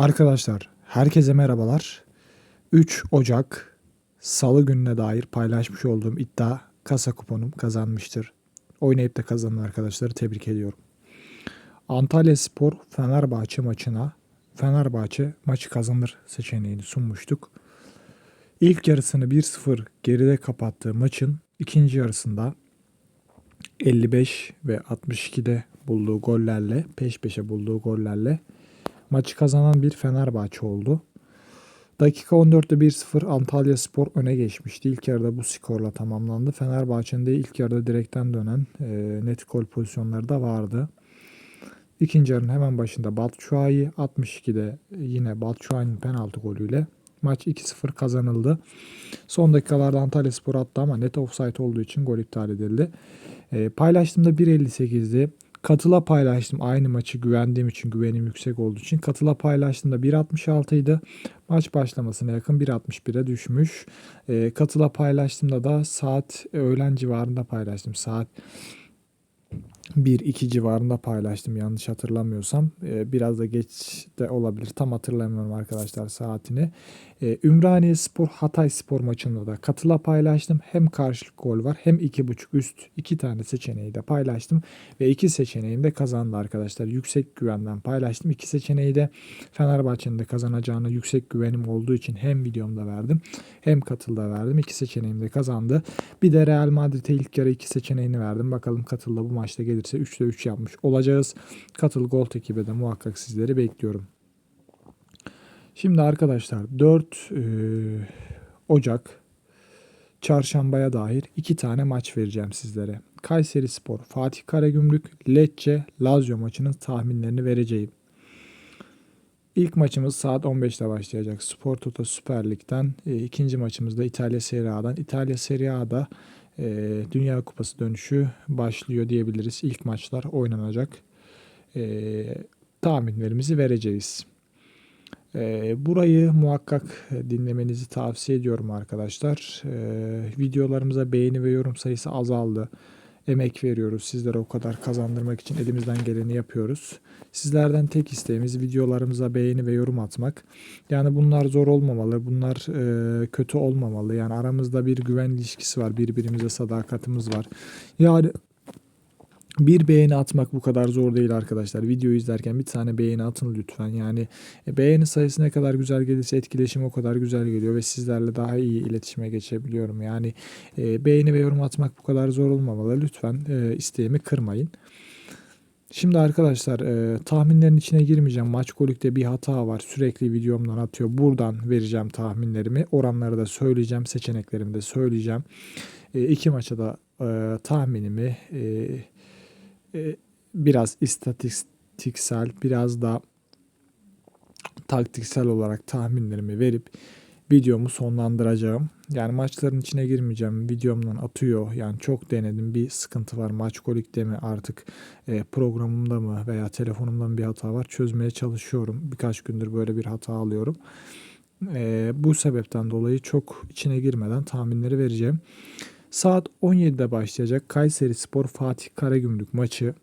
Arkadaşlar herkese merhabalar. 3 Ocak Salı gününe dair paylaşmış olduğum iddia kasa kuponum kazanmıştır. Oynayıp da kazanan arkadaşları tebrik ediyorum. Antalya Spor Fenerbahçe maçına Fenerbahçe maçı kazanır seçeneğini sunmuştuk. İlk yarısını 1-0 geride kapattığı maçın ikinci yarısında 55 ve 62'de bulduğu gollerle peş peşe bulduğu gollerle maçı kazanan bir Fenerbahçe oldu. Dakika 14'te 1-0 Antalya Spor öne geçmişti. İlk yarıda bu skorla tamamlandı. Fenerbahçe'nin de ilk yarıda direkten dönen e, net gol pozisyonları da vardı. İkinci yarının hemen başında Batshuayi 62'de yine Batshuayi'nin penaltı golüyle maç 2-0 kazanıldı. Son dakikalarda Antalya Spor attı ama net offside olduğu için gol iptal edildi. E, paylaştığımda 1.58'di. Katıla paylaştım aynı maçı güvendiğim için güvenim yüksek olduğu için. Katıla paylaştığımda 1.66 idi. Maç başlamasına yakın 1.61'e düşmüş. E, katıla paylaştığımda da saat öğlen civarında paylaştım. Saat 1-2 civarında paylaştım yanlış hatırlamıyorsam. Ee, biraz da geç de olabilir. Tam hatırlamıyorum arkadaşlar saatini. Ee, Ümraniye Spor Hatay Spor maçında da katıla paylaştım. Hem karşılık gol var hem 2.5 üst iki tane seçeneği de paylaştım. Ve iki seçeneğim de kazandı arkadaşlar. Yüksek güvenden paylaştım. İki seçeneği de Fenerbahçe'nin de kazanacağına yüksek güvenim olduğu için hem videomda verdim hem katılda verdim. İki seçeneğim de kazandı. Bir de Real Madrid'e ilk yarı iki seçeneğini verdim. Bakalım katılda bu maçta gelirse 3'te 3 yapmış olacağız. Katıl Gold ekibe de muhakkak sizleri bekliyorum. Şimdi arkadaşlar 4 e, Ocak çarşambaya dair iki tane maç vereceğim sizlere. Kayseri Spor, Fatih Karagümrük, Lecce, Lazio maçının tahminlerini vereceğim. İlk maçımız saat 15'te başlayacak. Spor Toto Süper Lig'den. E, ikinci maçımız da İtalya Serie A'dan. İtalya Serie A'da e, Dünya Kupası dönüşü başlıyor diyebiliriz. İlk maçlar oynanacak. E, tahminlerimizi vereceğiz. E, burayı muhakkak dinlemenizi tavsiye ediyorum arkadaşlar. E, videolarımıza beğeni ve yorum sayısı azaldı emek veriyoruz. Sizlere o kadar kazandırmak için elimizden geleni yapıyoruz. Sizlerden tek isteğimiz videolarımıza beğeni ve yorum atmak. Yani bunlar zor olmamalı, bunlar e, kötü olmamalı. Yani aramızda bir güven ilişkisi var, birbirimize sadakatimiz var. Yani bir beğeni atmak bu kadar zor değil arkadaşlar. Videoyu izlerken bir tane beğeni atın lütfen. Yani e, beğeni sayısı ne kadar güzel gelirse etkileşim o kadar güzel geliyor ve sizlerle daha iyi iletişime geçebiliyorum. Yani e, beğeni ve yorum atmak bu kadar zor olmamalı. Lütfen e, isteğimi kırmayın. Şimdi arkadaşlar e, tahminlerin içine girmeyeceğim. Maç golükte bir hata var. Sürekli videomdan atıyor. Buradan vereceğim tahminlerimi. Oranları da söyleyeceğim. Seçeneklerimi de söyleyeceğim. E, iki maça da e, tahminimi e, e, biraz istatistiksel, biraz da taktiksel olarak tahminlerimi verip videomu sonlandıracağım. Yani maçların içine girmeyeceğim. Videomdan atıyor. Yani çok denedim. Bir sıkıntı var. Maç kolikte mi artık e, programımda mı veya telefonumda mı bir hata var. Çözmeye çalışıyorum. Birkaç gündür böyle bir hata alıyorum. E, bu sebepten dolayı çok içine girmeden tahminleri vereceğim. Saat 17'de başlayacak Kayseri Spor Fatih Karagümrük maçı.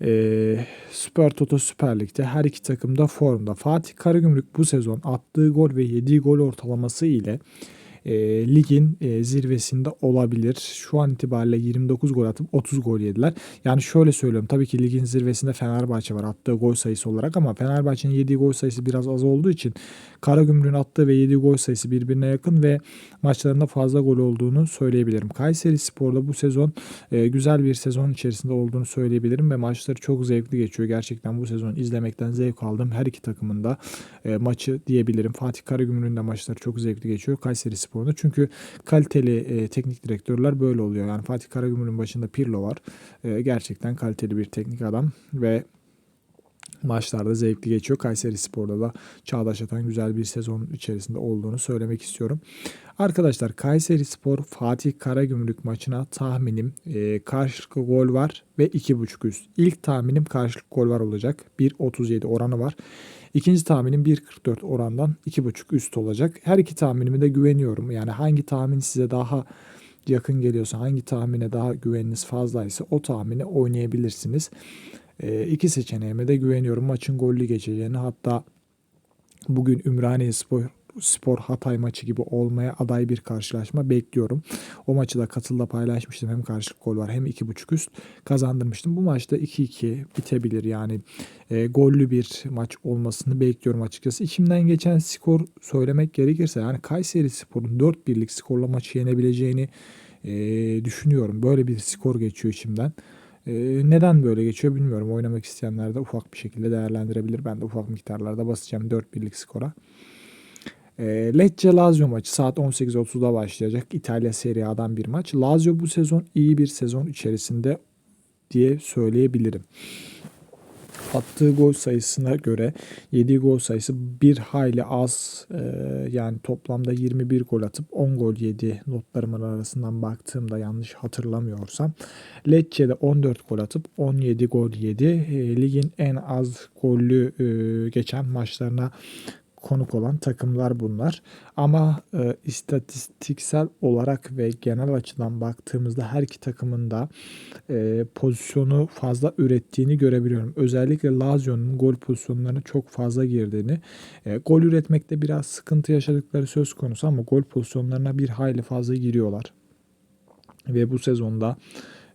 Ee, Süper Toto Süper Lig'de her iki takım da formda. Fatih Karagümrük bu sezon attığı gol ve yediği gol ortalaması ile e, ligin e, zirvesinde olabilir. Şu an itibariyle 29 gol atıp 30 gol yediler. Yani şöyle söylüyorum tabii ki ligin zirvesinde Fenerbahçe var attığı gol sayısı olarak ama Fenerbahçe'nin yediği gol sayısı biraz az olduğu için Karagümrük'ün attığı ve yediği gol sayısı birbirine yakın ve maçlarında fazla gol olduğunu söyleyebilirim. Kayseri Spor'da bu sezon e, güzel bir sezon içerisinde olduğunu söyleyebilirim ve maçları çok zevkli geçiyor. Gerçekten bu sezon izlemekten zevk aldım. Her iki takımın da e, maçı diyebilirim. Fatih Karagümrük'ün de maçları çok zevkli geçiyor. Kayseri Spor sporunda. Çünkü kaliteli e, teknik direktörler böyle oluyor. Yani Fatih Karagümrük'ün başında Pirlo var. E, gerçekten kaliteli bir teknik adam ve maçlarda zevkli geçiyor. Kayseri Spor'da da Çağdaş Atan güzel bir sezon içerisinde olduğunu söylemek istiyorum. Arkadaşlar Kayseri Spor Fatih Karagümrük maçına tahminim e, karşılıklı gol var ve 2.5 üst. İlk tahminim karşılıklı gol var olacak. 1.37 oranı var. İkinci tahminim 1.44 orandan 2.5 üst olacak. Her iki tahminime de güveniyorum. Yani hangi tahmin size daha yakın geliyorsa, hangi tahmine daha güveniniz fazlaysa o tahmini oynayabilirsiniz. E, iki seçeneğime de güveniyorum. Maçın gollü geçeceğini hatta bugün Ümraniye Spor Spor Hatay maçı gibi olmaya aday bir karşılaşma bekliyorum. O maçı da katılda paylaşmıştım. Hem karşılık gol var hem 2.5 üst kazandırmıştım. Bu maçta 2-2 bitebilir. Yani e, gollü bir maç olmasını bekliyorum açıkçası. İçimden geçen skor söylemek gerekirse yani Kayseri Spor'un 4-1'lik skorla maçı yenebileceğini e, düşünüyorum. Böyle bir skor geçiyor içimden. E, neden böyle geçiyor bilmiyorum. Oynamak isteyenler de ufak bir şekilde değerlendirebilir. Ben de ufak miktarlarda basacağım 4-1'lik skora. E, Lecce Lazio maçı saat 18.30'da başlayacak. İtalya Serie A'dan bir maç. Lazio bu sezon iyi bir sezon içerisinde diye söyleyebilirim. Attığı gol sayısına göre yediği gol sayısı bir hayli az. Ee, yani toplamda 21 gol atıp 10 gol yedi notlarımın arasından baktığımda yanlış hatırlamıyorsam. Lecce'de 14 gol atıp 17 gol yedi. E, ligin en az gollü e, geçen maçlarına konuk olan takımlar bunlar. Ama e, istatistiksel olarak ve genel açıdan baktığımızda her iki takımın da e, pozisyonu fazla ürettiğini görebiliyorum. Özellikle Lazio'nun gol pozisyonlarına çok fazla girdiğini, e, gol üretmekte biraz sıkıntı yaşadıkları söz konusu ama gol pozisyonlarına bir hayli fazla giriyorlar. Ve bu sezonda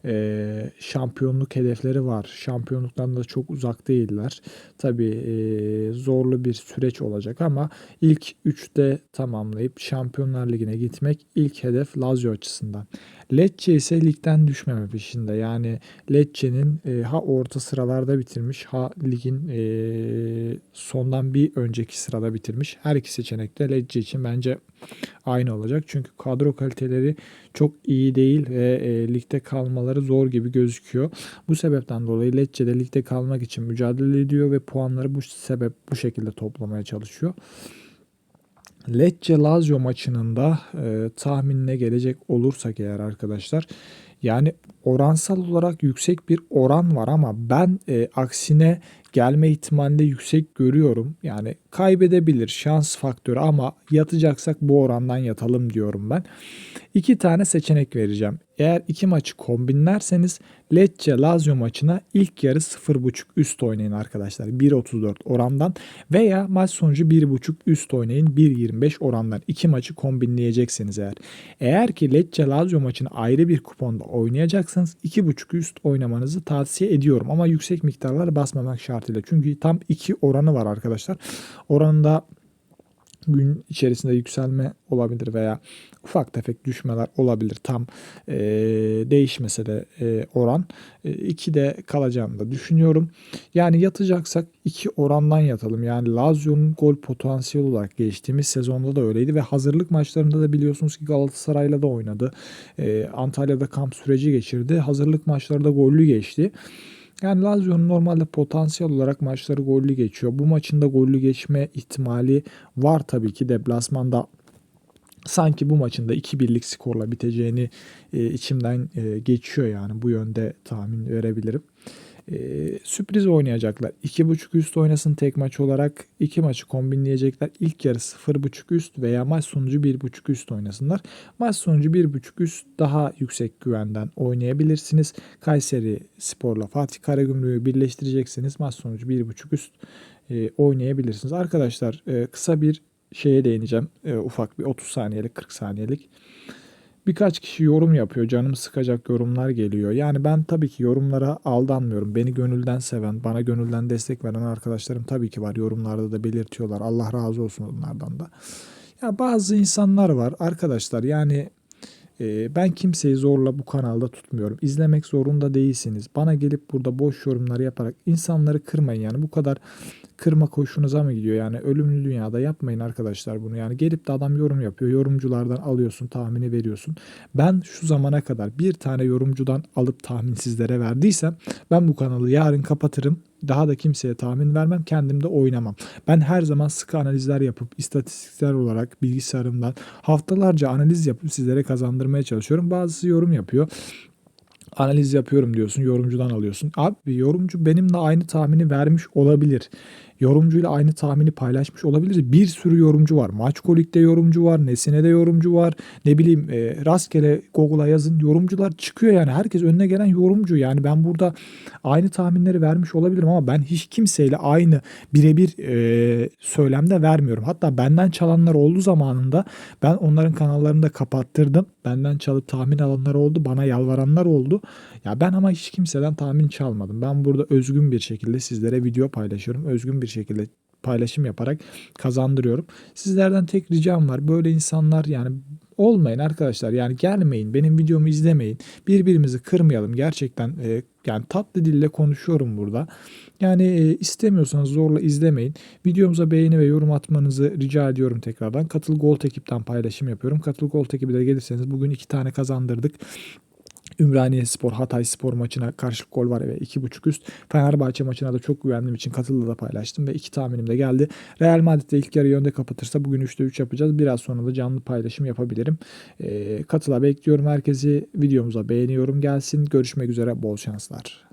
e, şampiyonluk hedefleri var. Şampiyonluktan da çok uzak değiller. Tabii e, zorlu bir süreç olacak ama ilk 3'te tamamlayıp Şampiyonlar Ligi'ne gitmek ilk hedef Lazio açısından. Lecce ise ligden düşmeme peşinde. Yani Lecce'nin e, ha orta sıralarda bitirmiş ha ligin e, sondan bir önceki sırada bitirmiş. Her iki seçenek de Lecce için bence aynı olacak. Çünkü kadro kaliteleri çok iyi değil ve e, ligde kalmaları zor gibi gözüküyor. Bu sebepten dolayı Lecce de ligde kalmak için mücadele ediyor ve puanları bu sebep bu şekilde toplamaya çalışıyor. Lecce Lazio maçının da e, tahminine gelecek olursak eğer arkadaşlar yani oransal olarak yüksek bir oran var ama ben e, aksine gelme ihtimalinde yüksek görüyorum. Yani kaybedebilir şans faktörü ama yatacaksak bu orandan yatalım diyorum ben. İki tane seçenek vereceğim. Eğer iki maçı kombinlerseniz Lecce Lazio maçına ilk yarı 0.5 üst oynayın arkadaşlar. 1.34 orandan veya maç sonucu 1.5 üst oynayın 1.25 orandan. İki maçı kombinleyeceksiniz eğer. Eğer ki Lecce Lazio maçını ayrı bir kuponda oynayacaksanız 2.5 üst oynamanızı tavsiye ediyorum. Ama yüksek miktarlar basmamak şartıyla. Çünkü tam 2 oranı var arkadaşlar. Oranında gün içerisinde yükselme olabilir veya ufak tefek düşmeler olabilir. Tam e, değişmese de e, oran. E, 2'de kalacağını da düşünüyorum. Yani yatacaksak 2 orandan yatalım. Yani Lazio'nun gol potansiyeli olarak geçtiğimiz sezonda da öyleydi ve hazırlık maçlarında da biliyorsunuz ki Galatasaray'la da oynadı. E, Antalya'da kamp süreci geçirdi. Hazırlık maçları gollü geçti. Yani Lazio'nun normalde potansiyel olarak maçları gollü geçiyor. Bu maçın da gollü geçme ihtimali var tabii ki deplasmanda sanki bu maçın da 2-1'lik skorla biteceğini e, içimden e, geçiyor yani bu yönde tahmin verebilirim. E, sürpriz oynayacaklar. 2.5 üst oynasın tek maç olarak. iki maçı kombinleyecekler. İlk yarı 0.5 üst veya maç sonucu 1.5 üst oynasınlar. Maç sonucu 1.5 üst daha yüksek güvenden oynayabilirsiniz. Kayseri Spor'la Fatih Karagümrük'ü birleştireceksiniz. Maç sonucu 1.5 üst e, oynayabilirsiniz. Arkadaşlar e, kısa bir şeye değineceğim. E, ufak bir 30 saniyelik 40 saniyelik. Birkaç kişi yorum yapıyor. Canımı sıkacak yorumlar geliyor. Yani ben tabii ki yorumlara aldanmıyorum. Beni gönülden seven, bana gönülden destek veren arkadaşlarım tabii ki var. Yorumlarda da belirtiyorlar. Allah razı olsun onlardan da. Ya bazı insanlar var arkadaşlar yani ben kimseyi zorla bu kanalda tutmuyorum. İzlemek zorunda değilsiniz. Bana gelip burada boş yorumlar yaparak insanları kırmayın. Yani bu kadar kırma koşunuza mı gidiyor? Yani ölümlü dünyada yapmayın arkadaşlar bunu. Yani gelip de adam yorum yapıyor. Yorumculardan alıyorsun, tahmini veriyorsun. Ben şu zamana kadar bir tane yorumcudan alıp tahmin sizlere verdiysem ben bu kanalı yarın kapatırım. Daha da kimseye tahmin vermem. Kendim de oynamam. Ben her zaman sıkı analizler yapıp istatistiksel olarak bilgisayarımdan haftalarca analiz yapıp sizlere kazandırmaya çalışıyorum. Bazısı yorum yapıyor analiz yapıyorum diyorsun. Yorumcudan alıyorsun. Abi yorumcu benimle aynı tahmini vermiş olabilir. Yorumcuyla aynı tahmini paylaşmış olabiliriz. Bir sürü yorumcu var. Maçkolik'te yorumcu var. Nesine'de yorumcu var. Ne bileyim e, rastgele Google'a yazın yorumcular çıkıyor yani. Herkes önüne gelen yorumcu. Yani ben burada aynı tahminleri vermiş olabilirim ama ben hiç kimseyle aynı birebir e, söylemde vermiyorum. Hatta benden çalanlar oldu zamanında ben onların kanallarını da kapattırdım. Benden çalıp tahmin alanlar oldu. Bana yalvaranlar oldu. Ya ben ama hiç kimseden tahmin çalmadım. Ben burada özgün bir şekilde sizlere video paylaşıyorum. Özgün bir şekilde paylaşım yaparak kazandırıyorum. Sizlerden tek ricam var. Böyle insanlar yani olmayın arkadaşlar. Yani gelmeyin. Benim videomu izlemeyin. Birbirimizi kırmayalım. Gerçekten e, yani tatlı dille konuşuyorum burada. Yani e, istemiyorsanız zorla izlemeyin. Videomuza beğeni ve yorum atmanızı rica ediyorum tekrardan. Katıl Gold ekipten paylaşım yapıyorum. Katıl Gold ekibi de gelirseniz bugün iki tane kazandırdık. Ümraniye Spor, Hatay Spor maçına karşılık gol var ve 2.5 üst. Fenerbahçe maçına da çok güvendiğim için katılda da paylaştım ve iki tahminim de geldi. Real Madrid de ilk yarı yönde kapatırsa bugün 3'te 3 yapacağız. Biraz sonra da canlı paylaşım yapabilirim. E, katıla bekliyorum herkesi. Videomuza beğeniyorum gelsin. Görüşmek üzere. Bol şanslar.